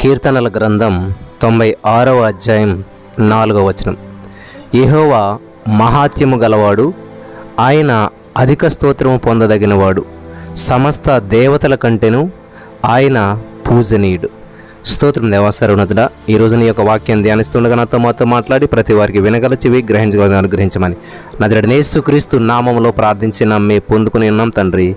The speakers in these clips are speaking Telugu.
కీర్తనల గ్రంథం తొంభై ఆరవ అధ్యాయం నాలుగవ వచనం. యెహోవా మహాత్యము గలవాడు ఆయన అధిక స్తోత్రము పొందదగినవాడు. సమస్త దేవతల కంటేను ఆయన పూజనీయుడు. స్తోత్రం దేవాసరుణతుడా ఈ నీ యొక్క వాక్యం ధ్యానిస్తుండగా నాతో మాతో మాట్లాడి ప్రతి వారికి వినగల చెవి గ్రహించగలని అనుగ్రహించమని. నజరడనేసు క్రీస్తు నామములో ప్రార్థించి నమ్మి పొందుకుని ఉన్నాం తండ్రి.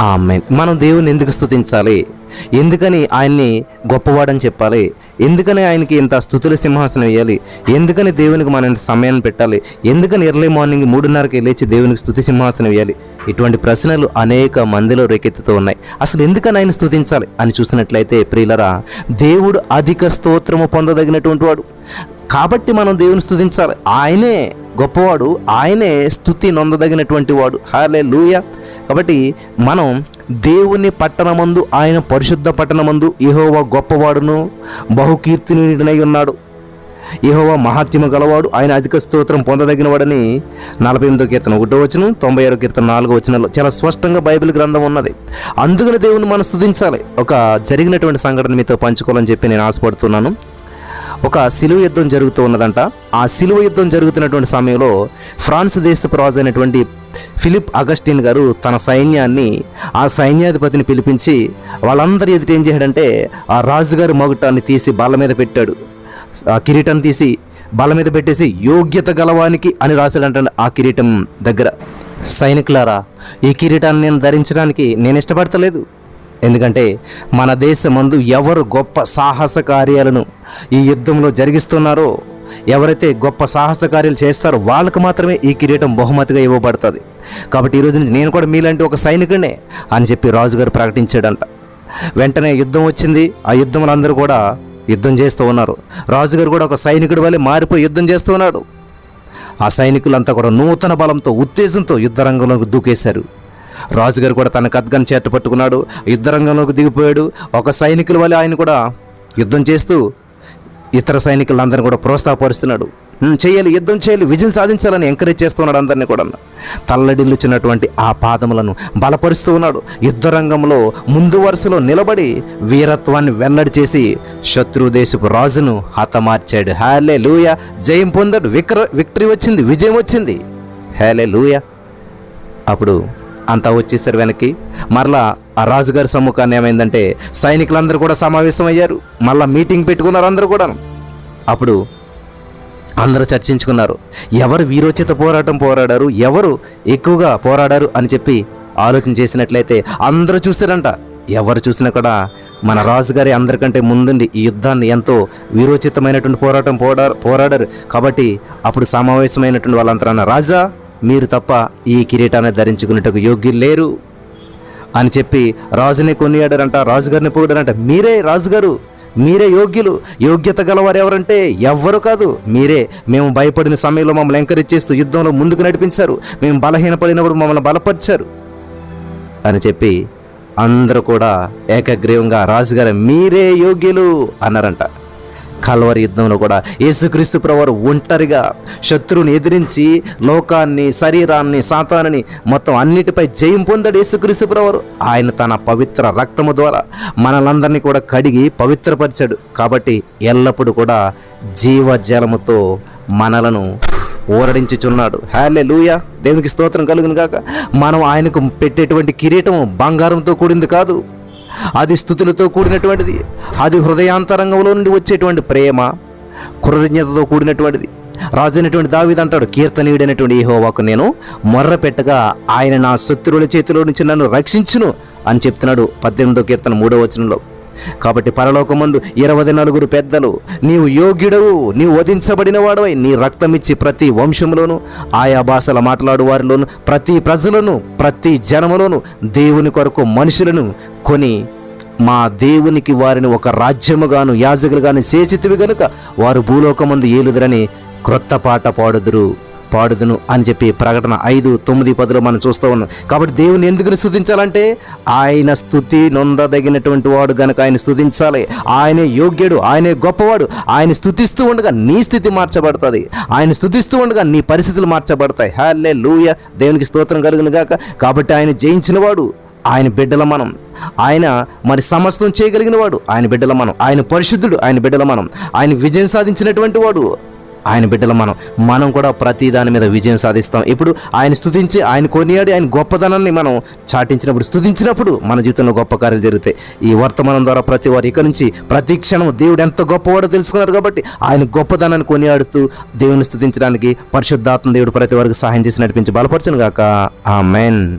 ఆమె మనం దేవుని ఎందుకు స్థుతించాలి ఎందుకని ఆయన్ని గొప్పవాడని చెప్పాలి? ఎందుకని ఆయనకి ఇంత స్థుతుల సింహాసనం వేయాలి? ఎందుకని దేవునికి మనం ఇంత సమయాన్ని పెట్టాలి? ఎందుకని ఎర్లీ మార్నింగ్ మూడున్నరకి లేచి దేవునికి స్థుతి సింహాసనం వేయాలి? ఇటువంటి ప్రశ్నలు అనేక మందిలో రేకెత్తుతూ ఉన్నాయి. అసలు ఎందుకని ఆయన స్థుతించాలి అని చూసినట్లయితే ప్రియులరా దేవుడు అధిక స్తోత్రము పొందదగినటువంటి వాడు. కాబట్టి మనం దేవుని స్థుతించాలి ఆయనే గొప్పవాడు ఆయనే స్థుతి నొందదగినటువంటి వాడు. హార్లే లూయ కాబట్టి మనం దేవుని పట్టణమందు ఆయన పరిశుద్ధ పట్టణమందు ఇహోవా గొప్పవాడును బహుకీర్తినీయుడనై ఉన్నాడు. ఇహోవా మహాత్యము గలవాడు ఆయన అధిక స్తోత్రం పొందదగినవాడని నలభై ఎనిమిదో కీర్తన ఒకటో వచనం తొంభై ఆరో కీర్తన నాలుగో వచనంలో చాలా స్పష్టంగా బైబిల్ గ్రంథం ఉన్నది. అందుకని దేవుని మనం స్థుతించాలి ఒక జరిగినటువంటి సంఘటన మీతో పంచుకోవాలని చెప్పి నేను ఆశపడుతున్నాను. ఒక సిలువ యుద్ధం జరుగుతూ ఉన్నదంట. ఆ సిలువ యుద్ధం జరుగుతున్నటువంటి సమయంలో ఫ్రాన్స్ దేశపు రాజు అయినటువంటి ఫిలిప్ అగస్టిన్ గారు తన సైన్యాన్ని ఆ సైన్యాధిపతిని పిలిపించి వాళ్ళందరి ఎదుట ఏం చేశాడంటే ఆ రాజుగారి మొగటాన్ని తీసి బల్ల మీద పెట్టాడు. ఆ కిరీటం తీసి బల్ల మీద పెట్టేసి యోగ్యత గలవానికి అని రాశాడంట ఆ కిరీటం దగ్గర. సైనికులారా ఈ కిరీటాన్ని నేను ధరించడానికి నేను ఇష్టపడతలేదు. ఎందుకంటే మన దేశమందు ఎవరు గొప్ప సాహస కార్యాలను ఈ యుద్ధంలో జరిగిస్తున్నారో ఎవరైతే గొప్ప సాహస కార్యాలు చేస్తారో వాళ్ళకు మాత్రమే ఈ కిరీటం బహుమతిగా ఇవ్వబడుతుంది. కాబట్టి ఈరోజు నుంచి నేను కూడా మీలాంటి ఒక సైనికుడినే అని చెప్పి రాజుగారు ప్రకటించాడంట. వెంటనే యుద్ధం వచ్చింది. ఆ యుద్ధంలో అందరూ కూడా యుద్ధం చేస్తూ ఉన్నారు. రాజుగారు కూడా ఒక సైనికుడి వల్లే మారిపోయి యుద్ధం చేస్తూ ఉన్నాడు. ఆ సైనికులంతా కూడా నూతన బలంతో ఉత్తేజంతో యుద్ధ రంగంలోకి దూకేశారు. రాజుగారు కూడా తన కద్గని చేతపట్టుకున్నాడు పట్టుకున్నాడు. యుద్ధ రంగంలోకి దిగిపోయాడు. ఒక సైనికుల వల్ల ఆయన కూడా యుద్ధం చేస్తూ ఇతర సైనికులందరినీ కూడా ప్రోత్సాహపరుస్తున్నాడు. చేయాలి యుద్ధం చేయాలి విజయం సాధించాలని ఎంకరేజ్ చేస్తున్నాడు అందరినీ కూడా. తల్లడిల్లుచున్నటువంటి ఆ పాదములను బలపరుస్తూ ఉన్నాడు. యుద్ధ రంగంలో ముందు వరుసలో నిలబడి వీరత్వాన్ని వెల్లడి చేసి శత్రు దేశపు రాజును హతమార్చాడు. హేలే లూయ జయం పొందాడు. విక్ర విక్టరీ వచ్చింది విజయం వచ్చింది. హేలే లూయ అప్పుడు అంతా వచ్చేసారు వెనక్కి. మరలా ఆ రాజుగారి సమ్ముఖాన్ని ఏమైందంటే సైనికులందరూ కూడా సమావేశమయ్యారు. మళ్ళీ మీటింగ్ పెట్టుకున్నారు అందరూ కూడా అప్పుడు అందరూ చర్చించుకున్నారు ఎవరు వీరోచిత పోరాటం పోరాడారు ఎవరు ఎక్కువగా పోరాడారు అని చెప్పి ఆలోచన చేసినట్లయితే అందరూ చూశారంట. ఎవరు చూసినా కూడా మన రాజుగారి అందరికంటే ముందుండి ఈ యుద్ధాన్ని ఎంతో వీరోచితమైనటువంటి పోరాటం పోడా పోరాడారు. కాబట్టి అప్పుడు సమావేశమైనటువంటి వాళ్ళంతా అన్న రాజా మీరు తప్ప ఈ కిరీటాన్ని ధరించుకున్నట్టుకు యోగ్యులు లేరు అని చెప్పి రాజుని కొనియాడారంట రాజుగారిని పొగిడారంట. మీరే రాజుగారు మీరే యోగ్యులు యోగ్యత గలవారు ఎవరంటే ఎవ్వరు కాదు. మీరే మేము భయపడిన సమయంలో మమ్మల్ని ఎంకరేజ్ చేస్తూ యుద్ధంలో ముందుకు నడిపించారు. మేము బలహీనపడినప్పుడు మమ్మల్ని బలపరిచారు అని చెప్పి అందరూ కూడా ఏకగ్రీవంగా రాజుగారు మీరే యోగ్యులు అన్నారంట. కల్వరి యుద్ధంలో కూడా యేసుక్రీస్తు ప్రవారు ఒంటరిగా శత్రువుని ఎదిరించి లోకాన్ని శరీరాన్ని సాతానని మొత్తం అన్నిటిపై జయం పొందాడు యేసుక్రీస్తు ప్రవారు ఆయన తన పవిత్ర రక్తము ద్వారా మనలందరినీ కూడా కడిగి పవిత్రపరిచాడు. కాబట్టి ఎల్లప్పుడూ కూడా జీవజలముతో మనలను ఊరడించుచున్నాడు. హ్యాలే లూయా దేవునికి స్తోత్రం కలుగును కాక మనం ఆయనకు పెట్టేటువంటి కిరీటం బంగారంతో కూడింది కాదు. అది స్థుతులతో కూడినటువంటిది. అది హృదయాంతరంగంలో నుండి వచ్చేటువంటి ప్రేమ కృతజ్ఞతతో కూడినటువంటిది. రాజు అయినటువంటి అంటాడు కీర్తనీయుడైనటువంటి ఏహోవాకు నేను మొర్ర పెట్టగా ఆయన నా శత్రువుల చేతిలో నుంచి నన్ను రక్షించును అని చెప్తున్నాడు పద్దెనిమిదో కీర్తన మూడో వచనంలో. కాబట్టి పరలోకమందు ఇరవై నలుగురు పెద్దలు నీవు యోగ్యుడవు నీవు వధించబడిన వాడవై నీ రక్తమిచ్చి ప్రతి వంశంలోను ఆయా భాషల మాట్లాడు వారిలోను ప్రతి ప్రజలను ప్రతి జనములోను దేవుని కొరకు మనుషులను కొని మా దేవునికి వారిని ఒక రాజ్యముగాను యాజకులుగాను చేసితివి గనుక వారు భూలోకమందు ఏలుదురని క్రొత్త పాట పాడుదురు పాడుదును అని చెప్పి ప్రకటన ఐదు తొమ్మిది పదిలో మనం చూస్తూ ఉన్నాం. కాబట్టి దేవుని ఎందుకు స్థుతించాలంటే ఆయన స్థుతి నొందదగినటువంటి వాడు గనుక ఆయన స్థుతించాలి. ఆయనే యోగ్యుడు ఆయనే గొప్పవాడు ఆయన స్థుతిస్తూ ఉండగా నీ స్థితి మార్చబడుతుంది. ఆయన స్థుతిస్తూ ఉండగా నీ పరిస్థితులు మార్చబడతాయి. హల్లే లూయ దేవునికి స్తోత్రం కలుగును గాక. కాబట్టి ఆయన జయించిన వాడు ఆయన బిడ్డల మనం. ఆయన మరి సమస్తం చేయగలిగిన వాడు. ఆయన బిడ్డల మనం. ఆయన పరిశుద్ధుడు ఆయన బిడ్డల మనం. ఆయన విజయం సాధించినటువంటి వాడు. ఆయన బిడ్డల మనం. మనం కూడా ప్రతి దాని మీద విజయం సాధిస్తాం. ఇప్పుడు ఆయన స్థుతించి ఆయన కొనియాడి ఆయన గొప్పదనాన్ని మనం చాటించినప్పుడు స్థుతించినప్పుడు మన జీవితంలో గొప్ప కార్యాలు జరుగుతాయి. ఈ వర్తమానం ద్వారా ప్రతి వారు ఇక నుంచి ప్రతి క్షణం దేవుడు ఎంత గొప్పవాడో తెలుసుకున్నారు కాబట్టి ఆయన గొప్పదనాన్ని కొనియాడుతూ దేవుని స్థుతించడానికి పరిశుద్ధాత్మ దేవుడు ప్రతి వారికి సహాయం చేసి నడిపించి బలపరచును గాక ఆ మెయిన్